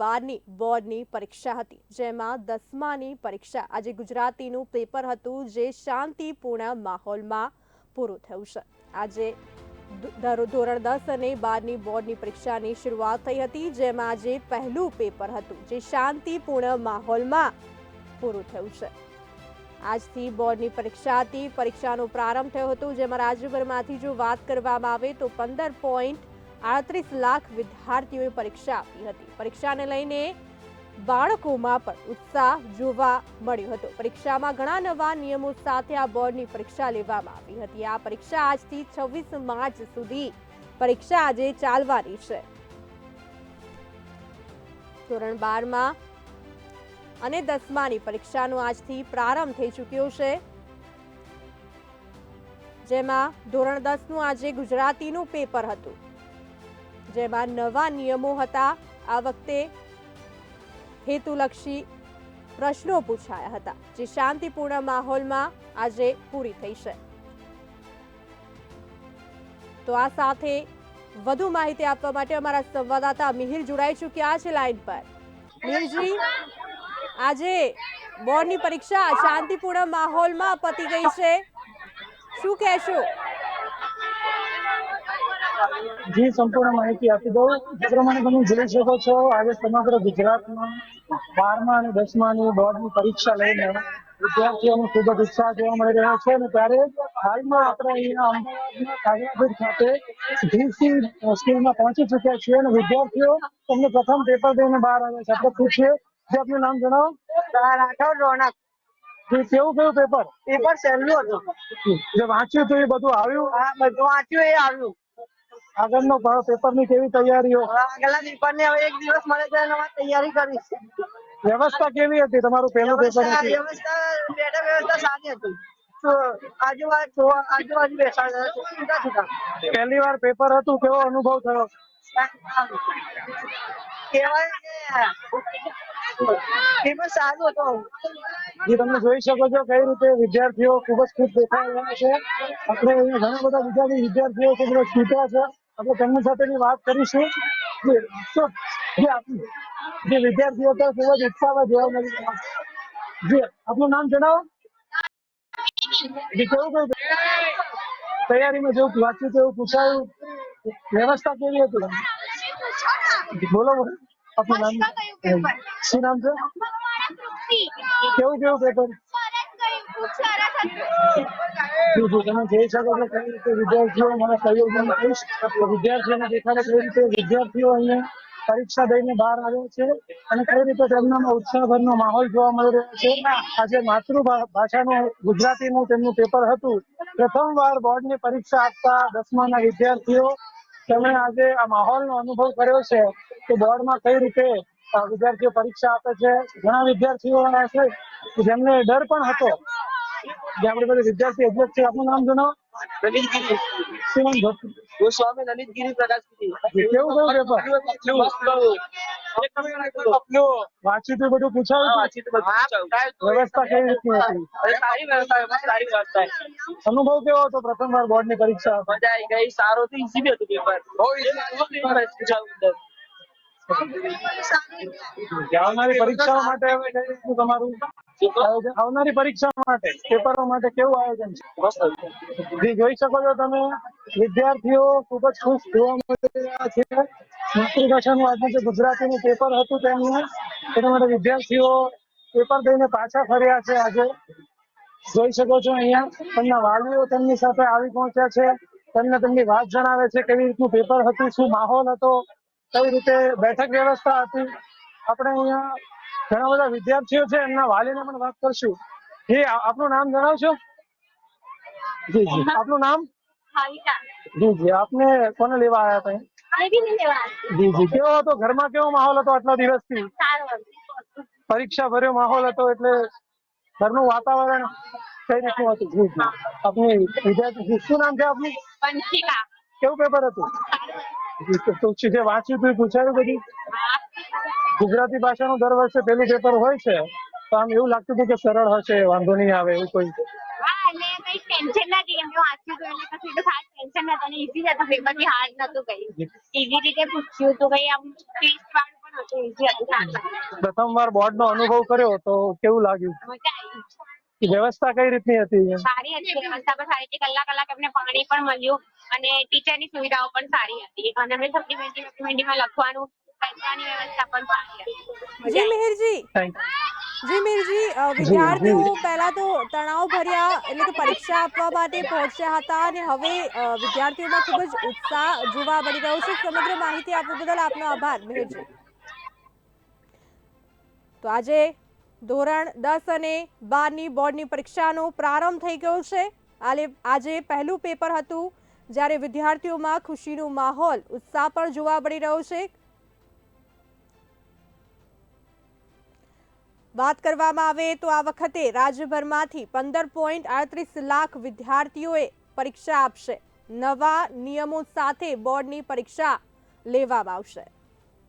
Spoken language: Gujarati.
બારની બોર્ડની પરીક્ષા હતી, જેમાં દસમાની પરીક્ષા આજે ગુજરાતીનું પેપર હતું જે શાંતિપૂર્ણ માહોલમાં પૂરું થયું છે. આજે ધોરણ દસ અને બારની બોર્ડની પરીક્ષાની શરૂઆત થઈ હતી, જેમાં આજે પહેલું પેપર હતું જે શાંતિપૂર્ણ માહોલમાં પૂરું થયું છે. આજથી બોર્ડની પરીક્ષા હતી, પરીક્ષાનો પ્રારંભ થયો હતો, જેમાં રાજ્યભરમાંથી જો વાત કરવામાં આવે તો પંદર પોઈન્ટ આડત્રીસ લાખ વિદ્યાર્થીઓએ પરીક્ષા આપી હતી. પરીક્ષાને લઈને બાળકોમાં પણ ઉત્સાહ જોવા મળ્યો હતો. પરીક્ષામાં ઘણા નવા નિયમો સાથે આ બોર્ડની પરીક્ષા લેવામાં આવી હતી. આ પરીક્ષા આજથી છવ્વીસ માર્ચ સુધી પરીક્ષા આજે ચાલવાની છે. ધોરણ બારમાં અને દસમાની પરીક્ષાનો આજથી પ્રારંભ થઈ ચૂક્યો છે. જેમાં ધોરણ દસનું આજે ગુજરાતીનું પેપર હતું. જેમાં નવા નિયમો હતા. આ વખતે હેતુલક્ષી પ્રશ્નો પૂછાયા હતા. જે શાંતિપૂર્ણ માહોલમાં આજે પૂરી થઈ છે. તો આ સાથે વધુ માહિતી આપવા માટે અમારા સંવાદદાતા મિહિર જોડાઈ ચૂક્યા છે લાઈન પર. મિહિરજી, આજે બોર્ડની પરીક્ષા શાંતિપૂર્ણ માહોલમાં પતી ગઈ છે. શું કહેશો? જી સંપૂર્ણ માહિતી આપી દઉં. જે પ્રમાણે તમે જોઈ શકો છો આજે સમગ્ર ગુજરાતમાં બારમા અને દસમાની બોર્ડની પરીક્ષા લઈને વિદ્યાર્થીઓનો ખૂબ જ ઉત્સાહ જોવા મળી રહ્યો છે અને ત્યારે હાલમાં આપણે અહીંયા અમદાવાદના ખાતે જીસી સ્કૂલમાં પહોંચી ચૂક્યા છીએ અને વિદ્યાર્થીઓ તમને પ્રથમ પેપર દઈને બહાર આવ્યા છે. આપણે પૂછીએ જે આપનું નામ જણાવો? રાઠોડ રોનક. કેવું કયું પેપર? પેપર સહેલું હતું. જે વાંચ્યું હતું એ બધું આવ્યું? બધું વાંચ્યું એ આવ્યું. આગળનો પેપરની કેવી તૈયારીઓ? આગળના આગલા પેપર ને હવે એક દિવસ મળે છે હવે તૈયારી કરી વ્યવસ્થા કેવી હતી તમારું પહેલું પેપર વ્યવસ્થા હતું વ્યવસ્થા સારી હતી. આજુબાજુ આજુબાજુ બેસાડ્યા છૂટા છૂટા. પહેલી વાર પેપર હતું? કેવો અનુભવ થયો? કહેવાય કે પેપર સારું હતું જે તમે જોઈ શકો છો કઈ રીતે વિદ્યાર્થીઓ ખૂબ જ ખુશ દેખાઈ રહ્યા છે. આપણે અહીંયા ઘણા બધા વિદ્યાર્થી વિદ્યાર્થીઓ ખૂબ જ છૂટ્યા છે. આપણે તેમની સાથેની વાત કરીશું. જે જે વિદ્યાર્થીઓ હતા ખૂબ જ ઉત્સાહમાં જોવા મળી જે આપનું નામ જણાવો. કેવું કયું તૈયારીમાં જેવું વાંચ્યું તેવું પૂછાયું. વ્યવસ્થા કેવી હતી? બોલો બોલો. આપનું નામ શું નામ છે? કેવું કેવું પેપર તમે જોઈ શકો છો પરીક્ષા દઈને બહાર આવ્યા છે અને કઈ રીતે તેમનામાં ઉત્સાહભરનો માહોલ જોવા મળી રહ્યો છે. આજે માતૃભાષાનું ગુજરાતીનું તેમનું પેપર હતું. પ્રથમવાર બોર્ડની પરીક્ષા આપતા દસમાના વિદ્યાર્થીઓ તેમણે આજે આ માહોલનો અનુભવ કર્યો છે કે બોર્ડમાં કઈ રીતે વિદ્યાર્થીઓ પરીક્ષા આપે છે. ઘણા વિદ્યાર્થીઓ જેમને ડર પણ હતો જે આપણે બધા વિદ્યાર્થી અધ્યક્ષ છે આપનું નામ જણાવો લલિતગીરી શું નામ ભક્ત? ગોસ્વામી લલિતગીરી પ્રકાશગીરી કેવું કેવું પેપર વાંચ્યું તો બધું પૂછાયું હતું? વ્યવસ્થા કેવી રીતની હતી સારી વ્યવસ્થા છે, સારી વ્યવસ્થા છે. અનુભવ કેવો હતો પ્રથમ વાર બોર્ડની પરીક્ષા મજા આવી ગઈ સારું હતું ઈઝી બી હતું પેપર બહુ ઈઝી પૂછાયું અંદર આવનારી પરીક્ષાઓ માટે હવે કઈ રીતનું તમારું આયોજન આવનારી પરીક્ષા માટે પેપરો માટે કેવું આયોજન છે? જોઈ શકો છો તમે. વિદ્યાર્થીઓ ખૂબ જ ખુશ જોવા મળી રહ્યા છે. માતૃભાષાનું આજનું જે ગુજરાતીનું પેપર હતું તેમનું તેના માટે વિદ્યાર્થીઓ પેપર દઈને પાછા ફર્યા છે આજે. જોઈ શકો છો અહીંયા તેમના વાલીઓ તેમની સાથે આવી પહોંચ્યા છે. તેમને તેમની વાત જણાવે છે કેવી રીતનું પેપર હતું શું માહોલ હતો કઈ રીતે બેઠક વ્યવસ્થા હતી. આપણે અહીંયા ઘણા બધા વિદ્યાર્થીઓ છે એમના વાલીને પણ વાત કરશું. જી આપનું નામ જણાવશો? જી જી. આપનું નામ? જી જી. આપને કોને લેવા આવ્યા હતા જી જી. કેવો હતો? ઘરમાં કેવો માહોલ હતો આટલા દિવસથી? પરીક્ષા ભર્યો માહોલ હતો એટલે ઘરનું વાતાવરણ કઈ રીતનું હતું. જી જી. આપની વિદ્યાર્થી શું નામ છે આપનું? કેવું પેપર હતું? તો- વાંચ્યું તું પૂછાયું બધું? ગુજરાતી ભાષાનું દર વર્ષે પેલું પેપર હોય છે તો આમ એવું લાગતું હતું કે સરળ હશે વાંધો નહીં આવે એવું કોઈ હા એટલે કઈ ટેન્શન વાંચ્યું હતું એટલે પછી ખાસ ટેન્શન નતું અને ઈઝી જ હતું પેપર બી હાર્ડ નતું કઈ. ઈઝી રીતે પૂછ્યું હતું કઈ આમ વાળું પણ હતું હતું વાર બોર્ડ નો અનુભવ કર્યો તો કેવું લાગ્યું? મજા આવી વ્યવસ્થા કઈ રીતની હતી સારી હતી વ્યવસ્થા પણ સારી હતી કલાક કલાક અમને પાણી પણ મળ્યું અને ટીચરની સુવિધાઓ પણ સારી હતી. અને અમે સપ્લિમેન્ટરી સપ્લિમેન્ટરીમાં લખવાનું પૈસાની વ્યવસ્થા પણ સારી જી મિહિરજી. જી મિહિરજી વિદ્યાર્થીઓ પહેલા તો તણાવ ભર્યા એટલે કે પરીક્ષા આપવા માટે પહોંચ્યા હતા અને હવે વિદ્યાર્થીઓમાં ખૂબ જ ઉત્સાહ જોવા મળી રહ્યો છે. સમગ્ર માહિતી આપવા બદલ આપનો આભાર મિહિરજી. તો આજે ધોરણ દસ અને બારની બોર્ડની પરીક્ષાનો પ્રારંભ થઈ ગયો છે. આલે આજે પહેલું પેપર હતું જ્યારે વિદ્યાર્થીઓમાં ખુશીનો માહોલ ઉત્સાહ પણ જોવા મળી રહ્યો છે. વાત કરવામાં આવે તો આ વખતે રાજ્યભરમાંથી પંદર પોઈન્ટ આડત્રીસ લાખ વિદ્યાર્થીઓએ પરીક્ષા આપશે. નવા નિયમો સાથે બોર્ડની પરીક્ષા લેવામાં આવશે.